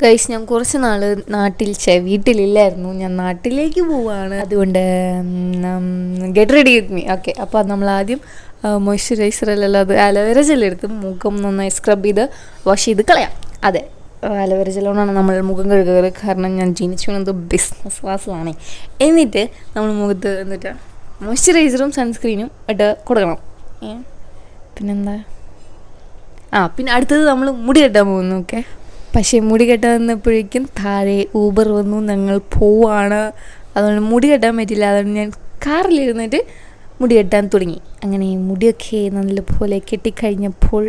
Guys ഞാൻ കുറച്ച് നാൾ നാട്ടിൽ ചെ വീട്ടിലില്ലായിരുന്നു. ഞാൻ നാട്ടിലേക്ക് പോവാണ്. അതുകൊണ്ട് get ready with me okay അപ്പോൾ നമ്മൾ ആദ്യം മോയ്സ്ചറൈസർ അല്ലല്ലോ അത് അലോവേര ജെല്ലെടുത്ത് മുഖം നന്നായി സ്ക്രബ് ചെയ്ത് വാഷ് ചെയ്ത് കളയാം. അതെ അലോവേര ജെല്ലോണാണ് നമ്മൾ മുഖം കഴുകാറ്. കാരണം ഞാൻ ജനിച്ചു വീണത് ബിസിനസ് ക്ലാസ്സിലാണ് എന്നിട്ട് നമ്മൾ മുഖത്ത് എന്നിട്ട് മോയ്സ്ചറൈസറും സൺസ്ക്രീനും ഇട്ട് കൊടുക്കണം. പിന്നെന്താ? ആ പിന്നെ അടുത്തത് നമ്മൾ മുടി കെട്ടാൻ പോകുന്നു ഓക്കെ പക്ഷേ മുടി കെട്ടാൻ വന്നപ്പോഴേക്കും താഴെ ഊബർ വന്നു ഞങ്ങൾ പോവാണ്. അതുകൊണ്ട് മുടി കെട്ടാൻ പറ്റില്ല അതുകൊണ്ട് ഞാൻ കാറിലിരുന്നിട്ട് മുടി കെട്ടാൻ തുടങ്ങി. അങ്ങനെ മുടിയൊക്കെ നല്ലപോലെ കെട്ടിക്കഴിഞ്ഞപ്പോൾ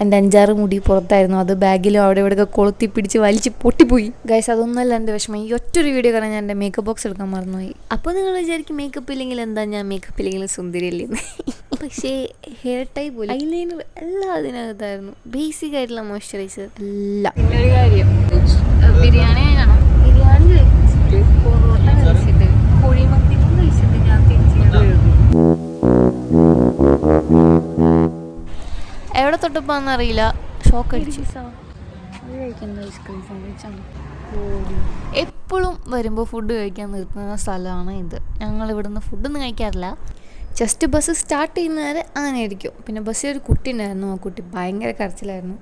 എന്റെ അഞ്ചാറ് മുടി പുറത്തായിരുന്നു. അത് ബാഗിലും അവിടെ ഇവിടെയൊക്കെ കൊളുത്തി പിടിച്ച് വലിച്ച് പൊട്ടിപ്പോയി. ഗൈസ് അതൊന്നുമല്ല എന്റെ വിഷമം. ഈ ഒറ്റൊരു വീഡിയോ കാണാൻ ഞാൻ എന്റെ മേക്കപ്പ് ബോക്സ് എടുക്കാൻ മറന്നുപോയി. അപ്പോൾ നിങ്ങൾ വിചാരിക്കും മേക്കപ്പ് ഇല്ലെങ്കിൽ എന്താ ഞാൻ മേക്കപ്പ് ഇല്ലെങ്കിൽ സുന്ദരിയല്ലേ പക്ഷേ ഹെയർ ടൈപ്പ് പോലും. ഐലൈനർ എല്ലാം അതിനകത്തായിരുന്നു. ബേസിക് ആയിട്ടുള്ള മോയ്സ്ചറൈസർ എല്ലാം. ബിരിയാണി തൊട്ടപ്പോന്ന് അറിയില്ല ഷോക്ക് അടിച്ചു എപ്പോഴും വരുമ്പോൾ ഫുഡ് കഴിക്കാൻ നിർത്തുന്ന സ്ഥലമാണ് ഇത്. ഞങ്ങൾ ഇവിടുന്ന് ഫുഡൊന്നും കഴിക്കാറില്ല. ജസ്റ്റ് ബസ് സ്റ്റാർട്ട് ചെയ്യുന്നവരെ അങ്ങനെ ആയിരിക്കും. പിന്നെ ബസ്സിൽ ഒരു കുട്ടി ഉണ്ടായിരുന്നു. ആ കുട്ടി ഭയങ്കര കരച്ചിലായിരുന്നു.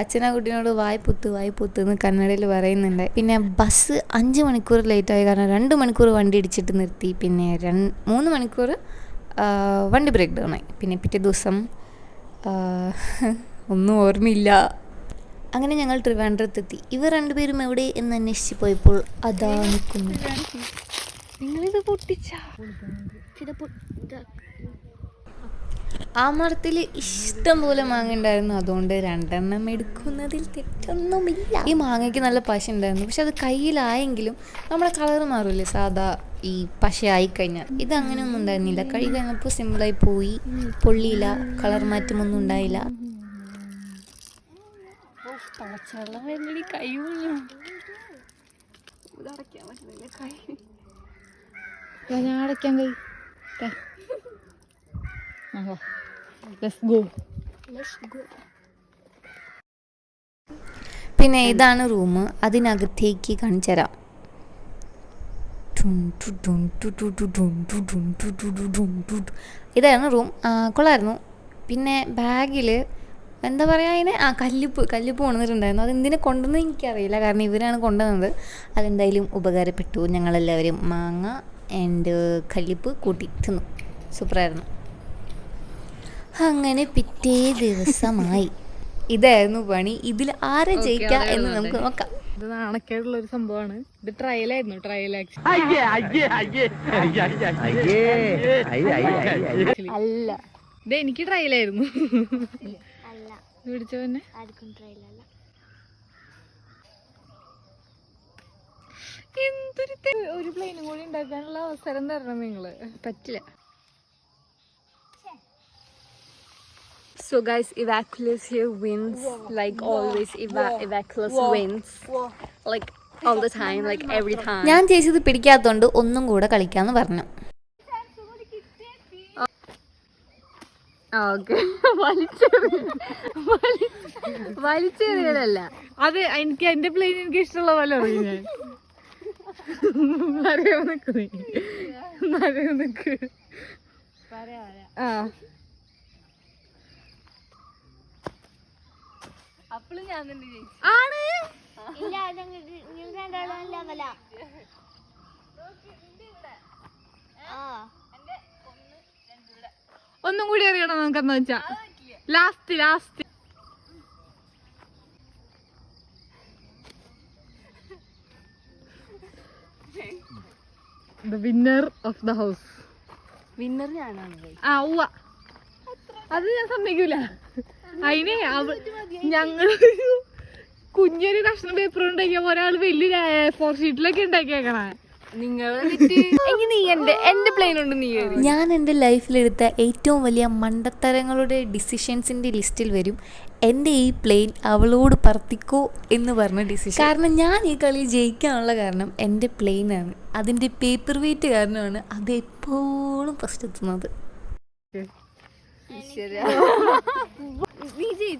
അച്ഛനാ കുട്ടീനോട് വായ് പുത്ത് വായ് പുത്ത് എന്ന് കന്നഡയിൽ പറയുന്നുണ്ട്. പിന്നെ ബസ് അഞ്ച് മണിക്കൂർ ലേറ്റായി കാരണം രണ്ട് മണിക്കൂർ വണ്ടി ഇടിച്ചിട്ട് നിർത്തി. പിന്നെ രണ്ട് മൂന്ന് മണിക്കൂർ വണ്ടി ബ്രേക്ക് ഡൗൺ ആയി. പിന്നെ പിറ്റേ ദിവസം ഒന്നും ഓർമ്മയില്ല. അങ്ങനെ ഞങ്ങൾ ട്രിവാൻഡ്രത്തെത്തി. ഇവർ രണ്ടുപേരും എവിടെ എന്ന് അന്വേഷിച്ച് പോയപ്പോൾ അതാ നിൽക്കുന്നു. നിങ്ങളിത് പൊട്ടിച്ചാ? ആ മരത്തിൽ ഇഷ്ടം പോലെ മാങ്ങ ഉണ്ടായിരുന്നു. അതുകൊണ്ട് രണ്ടെണ്ണം എടുക്കുന്നതിൽ തെറ്റൊന്നുമില്ല. ഈ മാങ്ങയ്ക്ക് നല്ല പശ ഉണ്ടായിരുന്നു. പക്ഷെ അത് കയ്യിലായെങ്കിലും നമ്മുടെ കളർ മാറില്ലേ? സാധാ ഈ പശയായി കഴിഞ്ഞാൽ ഇത് അങ്ങനെയൊന്നും ഉണ്ടായിരുന്നില്ല. കഴി കഴിഞ്ഞപ്പോൾ സിമ്പിളായി പോയി. പൊള്ളിയില്ല. കളർ മാറ്റമൊന്നും ഉണ്ടായില്ല. ഞാൻ അടയ്ക്കാൻ കൈ ലെറ്റ്സ് ഗോ പിന്നെ ഇതാണ് റൂം അതിനകത്തേക്ക് കാണിച്ചു തരാം. ഇതായിരുന്നു റൂം കൊള്ളായിരുന്നു പിന്നെ ബാഗിൽ എന്താ പറയുക അതിന് ആ കല്ലുപ്പ് കല്ലുപ്പ് കൊണ്ടുവന്നിട്ടുണ്ടായിരുന്നു അത് എന്തിനെ കൊണ്ടുവന്ന് എനിക്കറിയില്ല കാരണം ഇവരാണ് കൊണ്ടുവന്നത് അതെന്തായാലും ഉപകാരപ്പെട്ടു ഞങ്ങളെല്ലാവരും മാങ്ങ ആൻഡ് കല്ലുപ്പ് കൂട്ടി തിന്നു സൂപ്പറായിരുന്നു അങ്ങനെ പിറ്റേ ദിവസമായി ഇതായിരുന്നു പണി ഇതിൽ ആരെ ജയിക്ക എന്ന് നമുക്ക് നോക്കാം ഇത് നാണക്കേടുള്ള ഒരു സംഭവമാണ് ഇത് ട്രയലായിരുന്നു ട്രയൽ അല്ല ഇത് എനിക്ക് ട്രയലായിരുന്നു പിടിച്ച പിന്നെ എന്തൊരു ഒരു പ്ലെയിനും കൂടി ഉണ്ടാക്കാനുള്ള അവസരം തരണം നിങ്ങൾ പറ്റില്ല So guys, Evacuous here wins like always. Eva- Evacuous wins like all the time, like every time. ഞാൻ ചേച്ചി ഇത് ഒന്നും കൂടെ കളിക്കാന്ന് പറഞ്ഞു വലിച്ചെറിയലല്ല അത് എനിക്ക് എന്റെ പ്ലെയിൻ എനിക്ക് ഇഷ്ടമുള്ള പോലെ അറിയും ഞാൻ അറിയോ നിക്ക് നീ അറിയോ ആ അപ്പോഴും ഞാൻ തന്നെ ജയിച്ചു. ആണ്? ഒന്നും കൂടി അറിയണം നമുക്കെന്ന് വെച്ചാ. Last last the winner of the house winner ഞാനാണ് ആ ഉവ്വ. അത് ഞാൻ സമ്മതിക്കൂല. അതിനെ ഞങ്ങൾ കുഞ്ഞൊരു കഷ്ണം പേപ്പർ ഉണ്ടാക്കിയ ഒരാൾ വലിയ ഫോർ ഷീറ്റിലൊക്കെ ഉണ്ടാക്കിയേക്കണേ. ഞാൻ എന്റെ ലൈഫിലെടുത്ത ഏറ്റവും വലിയ മണ്ടത്തരങ്ങളുടെ ഡിസിഷൻസിന്റെ ലിസ്റ്റിൽ വരും. എന്റെ ഈ പ്ലെയിൻ അവളോട് പറത്തിക്കോ എന്ന് പറഞ്ഞ ഡിസിഷൻ കാരണം ഞാൻ ഈ കളി ജയിക്കാനുള്ള കാരണം എന്റെ പ്ലെയിനാണ് അതിന്റെ പേപ്പർ വെയിറ്റ് കാരണമാണ് അത് എപ്പോഴും ഫസ്റ്റ് എത്തുന്നത്. നീ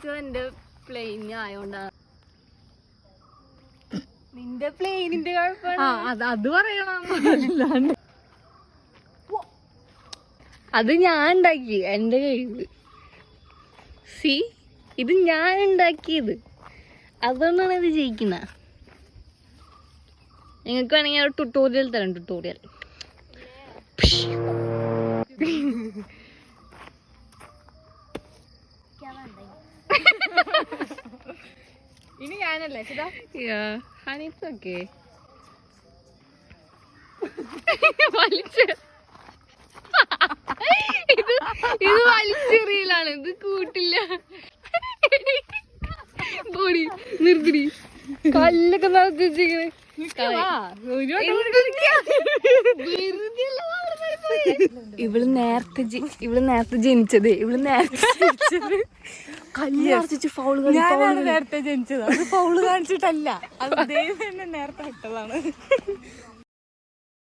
ജയിച്ചത് എന്റെ പ്ലെയിൻ ആയോണ്ടാണ് നിന്റെ പ്ലെയിനിന്റെ ആ അത് പറയണം. അത് ഞാൻ ഉണ്ടാക്കി എന്റെ കയ്യിൽ സി ഇത് ഞാൻ ഉണ്ടാക്കിയത്. അതുകൊണ്ടാണ് ഇത് ജയിക്കുന്ന നിങ്ങൾക്ക് വേണമെങ്കിൽ ഒരു ട്യൂട്ടോറിയൽ തരാം ട്യൂട്ടോറിയൽ ഇനി ഞാനല്ലേ ചിതാ ഹണിറ്റ്സ് ഓക്കെ വലിച്ച്. ഇത് ഇത് വലിച്ചെറിയലാണ് ഇത് കൂട്ടില്ല. ബോഡി നിർത്തിടി. കല്ലൊക്കെ നിറച്ച് വെച്ചിരിക്കണ്. ഇവൾ നേരത്തെ ഇവൾ നേരത്തെ ജനിച്ചത് ഇവൾ നേരത്തെ ജനിച്ചത്. ഞാനാണ് നേരത്തെ ജനിച്ചത്. അത് പൗൾ കാണിച്ചിട്ടല്ല. അത് ദൈവം എന്നെ നേരത്തെ വിട്ടതാണ്